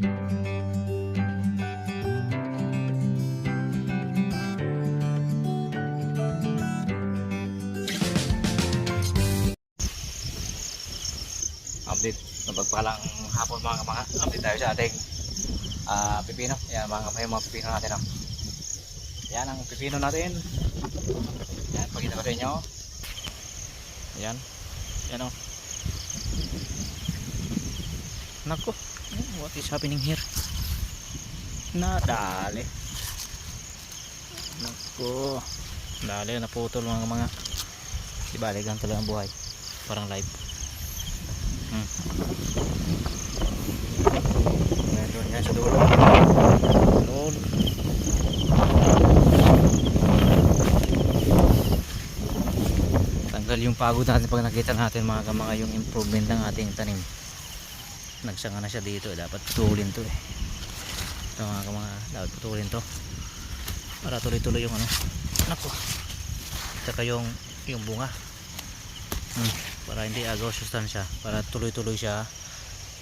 update napagpalang hapon mga mga update tayo sa ating ah, pipino. Yan mga kamay mga pipino natin oh. yan ang pipino natin. Yan pakita ko sa inyo. Yan yan oh. Nako what is happening here nadali nako dali naputol mga mga di ganito lang ang buhay parang live Hmm. Meron yan sa dulo. Doon. Tanggal yung pagod natin pag nakita natin mga kamanga yung improvement ng ating tanim. Nagsanga na siya dito. Dapat putulin to eh. Ito mga kamanga. Dapat putulin to. Para tuloy-tuloy yung ano. Nako. Tsaka yung, yung bunga. Hmm para hindi agaw sustansya para tuloy-tuloy siya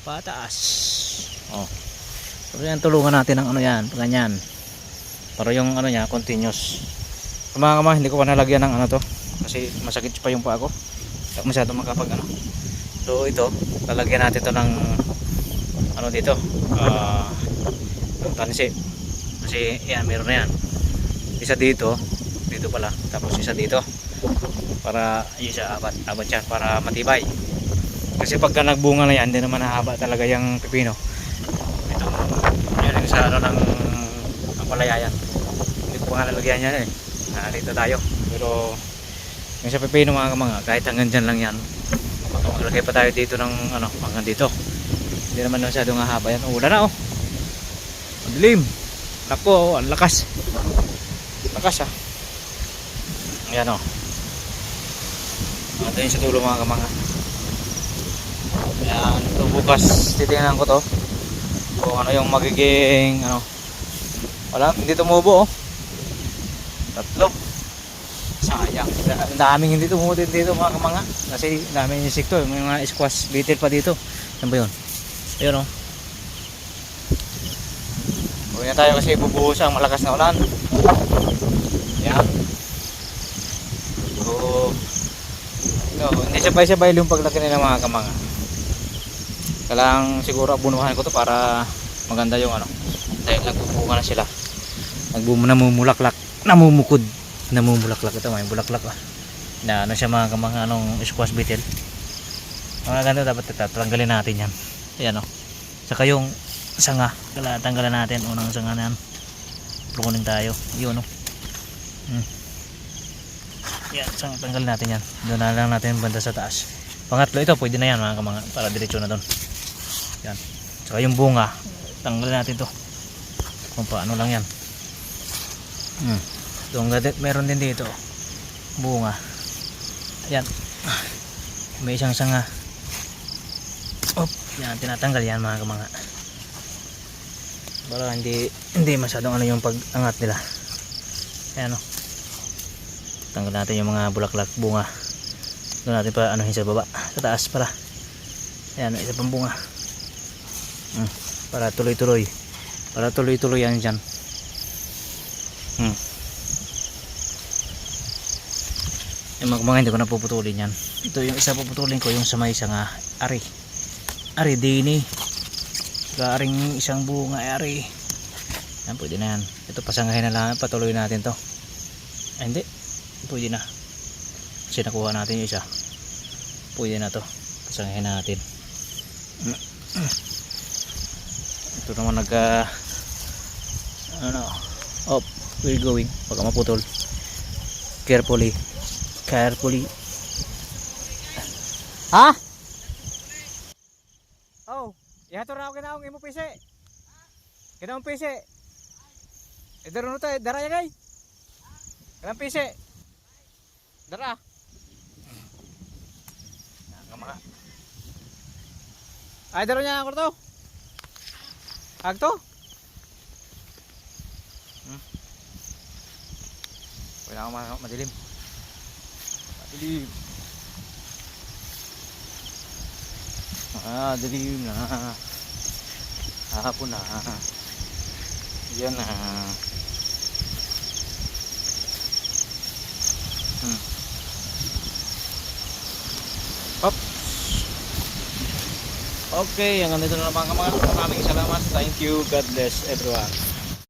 pataas oh so yan tulungan natin ng ano yan ganyan para yung ano niya continuous mga kama hindi ko pa nalagyan ng ano to kasi masakit pa yung pa ako masyado makapag ano so ito lalagyan natin to ng ano dito? Ah uh, tansi kasi yan meron na yan. Isa dito dito pala. Tapos isa dito. Para siya abat abat yan para matibay. Kasi pagka nagbunga na yan hindi naman nahaba talaga yung pipino. Ito yun sa ano ng ang palayayan. Hindi ko nga nalagyan yan eh. Narito tayo. Pero yung sa pipino mga kamanga kahit hanggang dyan lang yan. Baka maglagay pa tayo dito ng ano hanggang dito hindi naman masyadong haba yan wala na oh madilim nako oh, ang lakas lakas ah yan oh ito yung sa dulo mga kamanga. Ayan, ito bukas titingnan ko to. Kung ano yung magiging ano. Wala, hindi tumubo oh. Tatlo. Sayang. Ang daming hindi tumubo dito mga kamanga. Kasi daming insekto, may mga squash beetle pa dito. Yan ba yun? Ayun oh. Huwag na tayo kasi bubuhos ang malakas na ulan. Yan. So, No, hindi sabay-sabay yung paglaki nila mga kamanga. Kailangan siguro abunuhan ko to para maganda yung ano. Dahil nagbubunga na sila. Nagbum namumulaklak, namumukod, namumulaklak ito, may bulaklak ah. Na ano siya mga kamanga anong squash beetle. Mga ganito dapat tatanggalin natin yan. Ayan oh. Saka yung sanga, kailangan tanggalan natin unang sanga na yan. Lukunin tayo. Yun oh. Hmm. Yan, sang tanggal natin yan. Doon na lang natin banda sa taas. Pangatlo ito, pwede na yan mga kamanga para diretso na doon. Yan. Tsaka yung bunga, tanggal natin to. Kung paano lang yan. Hmm. Doon meron din dito. Bunga. Yan. May isang sanga. Yan tinatanggal yan mga kamanga. Para hindi hindi masyadong ano yung pag-angat nila. Ayan o tanggal natin yung mga bulaklak bunga doon natin pa anuhin sa baba sa taas para ayan isa pang bunga hmm. para tuloy tuloy para tuloy tuloy yan dyan hmm. yung mga hindi ko na puputulin yan ito yung isa puputulin ko yung sa may isang ah, ari ari dini. Aring isang bunga ari. Yan pwede na yan. Ito pasangahin na lang. Patuloy natin to. Ah, hindi. Pwede na. Kasi nakuha natin yung isa. Pwede na to. Pasangahin natin. Ito naman nag uh, ano oh we're going. Baka maputol. Carefully. Carefully. Ha oh ihato na ako kinaong imo pise kinaong pise idaro no tayo dara yan ay kinaong pise Dara. Nga mga. Ay daro niya ako to. Agto. Hmm. Wala akong ma- madilim. Madilim. Ah, na. hapon na. Yan na. Hmm. Hop. Okay, hanggang dito na lang mga kamag. Maraming salamat. Thank you. God bless everyone.